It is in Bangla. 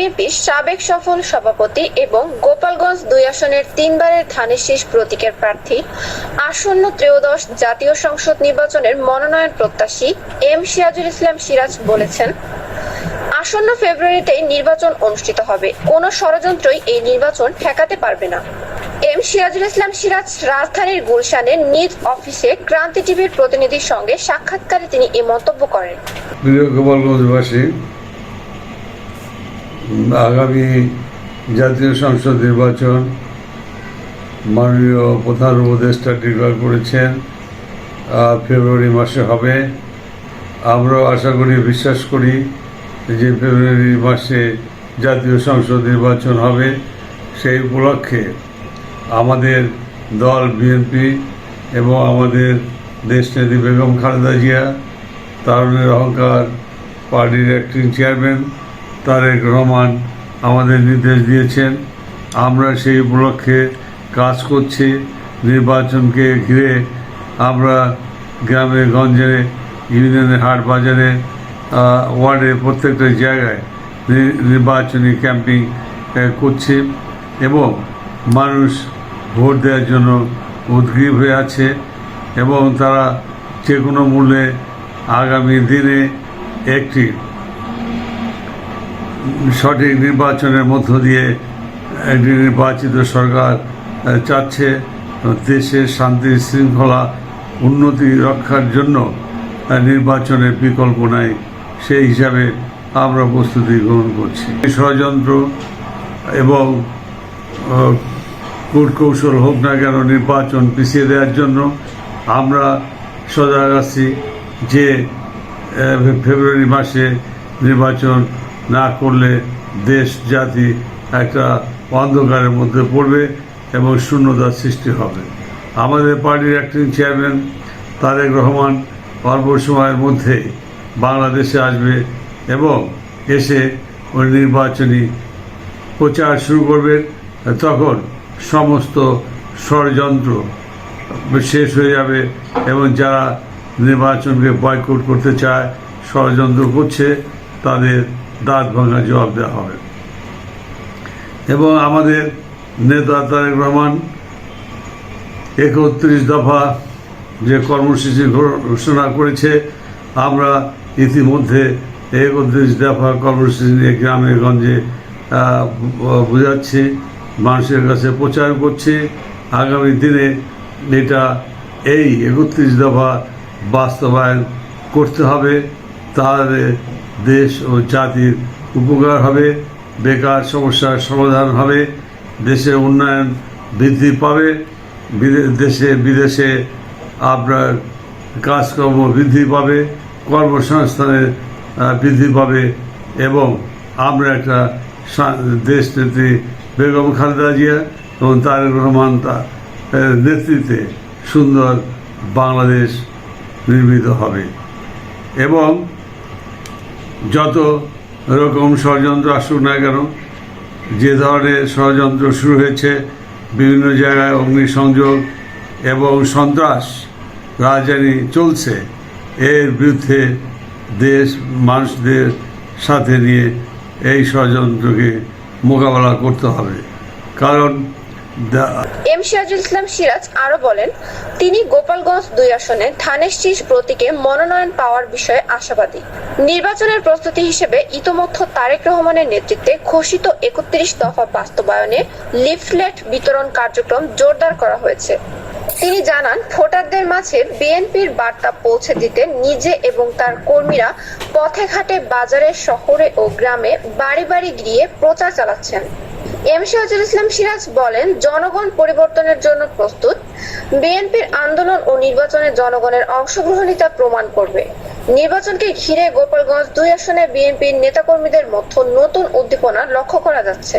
বিএনপির সাবেক সফল সভাপতি এবং গোপালগঞ্জ দুই আসনের তিনবারের ধানের শীষ প্রতীকের প্রার্থী, আসন্ন ত্রয়োদশ জাতীয় সংসদ নির্বাচনের মনোনয়ন প্রত্যাশী এম সিরাজুল ইসলাম সিরাজ বলেছেন, আসন্ন ফেব্রুয়ারিতেই নির্বাচন অনুষ্ঠিত হবে। কোনো ষড়যন্ত্রই এই নির্বাচন ঠেকাতে পারবে না। এম সিরাজুল ইসলাম সিরাজ রাজধানীর গুলশানে নিজ অফিসে ক্রান্তি টিভির প্রতিনিধির সঙ্গে সাক্ষাৎকারে তিনি এই মন্তব্য করেন। আগামী জাতীয় সংসদ নির্বাচন মাননীয় প্রধান উপদেষ্টা ডিক্লার করেছেন ফেব্রুয়ারি মাসে হবে। আমরাও আশা করি, বিশ্বাস করি যে ফেব্রুয়ারি মাসে জাতীয় সংসদ নির্বাচন হবে। সেই উপলক্ষে আমাদের দল বিএনপি এবং আমাদের দেশনেত্রী বেগম খালেদা জিয়া তারুণের অহংকার পার্টির অ্যাক্টিং চেয়ারম্যান তারেক রহমান আমাদের নির্দেশ দিয়েছেন। আমরা সেই উপলক্ষে কাজ করছি। নির্বাচনকে ঘিরে আমরা গ্রামে গঞ্জে ইউনিয়নের হাট বাজারে আহ, ওয়ার্ডে প্রত্যেকটা জায়গায় নির্বাচনী ক্যাম্পিং করছি এবং মানুষ ভোট দেওয়ার জন্য উদ্গ্রীব হয়ে আছে এবং তারা যে কোনো মূল্যে আগামী দিনে একটি সঠিক নির্বাচনের মধ্য দিয়ে একটি নির্বাচিত সরকার চাচ্ছে দেশের শান্তি শৃঙ্খলা উন্নতি রক্ষার জন্য নির্বাচনের বিকল্প নাই, সেই হিসাবে আমরা প্রস্তুতি গ্রহণ করছি। ষড়যন্ত্র এবং কূটকৌশল হোক না কেন নির্বাচন পিছিয়ে দেওয়ার জন্য আমরা সজাগ আছি যে ফেব্রুয়ারি মাসে নির্বাচন না করলে দেশ, জাতি একটা অন্ধকারের মধ্যে পড়বে এবং শূন্যতার সৃষ্টি হবে। আমাদের পার্টির অ্যাক্টিং চেয়ারম্যান তারেক রহমান অল্প সময়ের মধ্যেই বাংলাদেশে আসবে এবং এসে ওই নির্বাচনী প্রচার শুরু করবেন। তখন সমস্ত ষড়যন্ত্র শেষ হয়ে যাবে এবং যারা নির্বাচনকে বয়কট করতে চায়, ষড়যন্ত্র করছে, তাদের দাঁত ভাঙা জবাব দেওয়া হবে। এবং আমাদের নেতা তারেক রহমান একত্রিশ দফা যে কর্মসূচি ঘোষণা করেছে, আমরা ইতিমধ্যে একত্রিশ দফা কর্মসূচি নিয়ে গ্রামে গঞ্জে বোঝাচ্ছি, মানুষের কাছে প্রচার করছি। আগামী দিনে এটা এই একত্রিশ দফা বাস্তবায়ন করতে হবে। তাহলে দেশ ও জাতির উপকার হবে, বেকার সমস্যার সমাধান হবে, দেশের উন্নয়ন বৃদ্ধি পাবে দেশে বিদেশে আপনার কাজকর্ম বৃদ্ধি পাবে, কর্মসংস্থানের বৃদ্ধি পাবে এবং আমরা একটা দেশ নেত্রী বেগম খালেদা জিয়া এবং তারেক রহমান নেতৃত্বে সুন্দর বাংলাদেশ নির্মিত হবে এবং যত রকম ষড়যন্ত্র আসুক না কেন, যে ধরনের ষড়যন্ত্র শুরু হয়েছে, বিভিন্ন জায়গায় অগ্নিসংযোগ এবং সন্ত্রাস রাজধানী চলছে, এর বিরুদ্ধে দেশ, মানুষদের সাথে নিয়ে এই ষড়যন্ত্রকে মোকাবেলা করতে হবে। কারণ এম সিরাজুল ইসলাম সিরাজ আরও বলেন, তিনি গোপালগঞ্জ দুই আসনে ধানের শীষ প্রতীকে মনোনয়ন পাওয়ার বিষয়ে আশাবাদী। নির্বাচনের প্রস্তুতি হিসেবে ইতোমধ্যে তারেক রহমানের নেতৃত্বে ঘোষিত একত্রিশ দফা বাস্তবায়নে লিফলেট বিতরণ কার্যক্রম জোরদার করা হয়েছে। তিনি জানান, ভোটারদের মাঝে বিএনপির বার্তা পৌঁছে দিতে নিজে এবং তার কর্মীরা পথে ঘাটে বাজারে, শহরে ও গ্রামে বাড়ি বাড়ি গিয়ে প্রচার চালাচ্ছেন। এম সিরাজুল ইসলাম সিরাজ বলেন, জনগণ পরিবর্তনের জন্য প্রস্তুত। বিএনপির আন্দোলন ও নির্বাচনে জনগণের অংশগ্রহণই তা প্রমাণ করবে। নির্বাচনকে ঘিরে গোপালগঞ্জ দুই আসনে বিএনপির নেতাকর্মীদের মধ্যে নতুন উদ্দীপনা লক্ষ্য করা যাচ্ছে।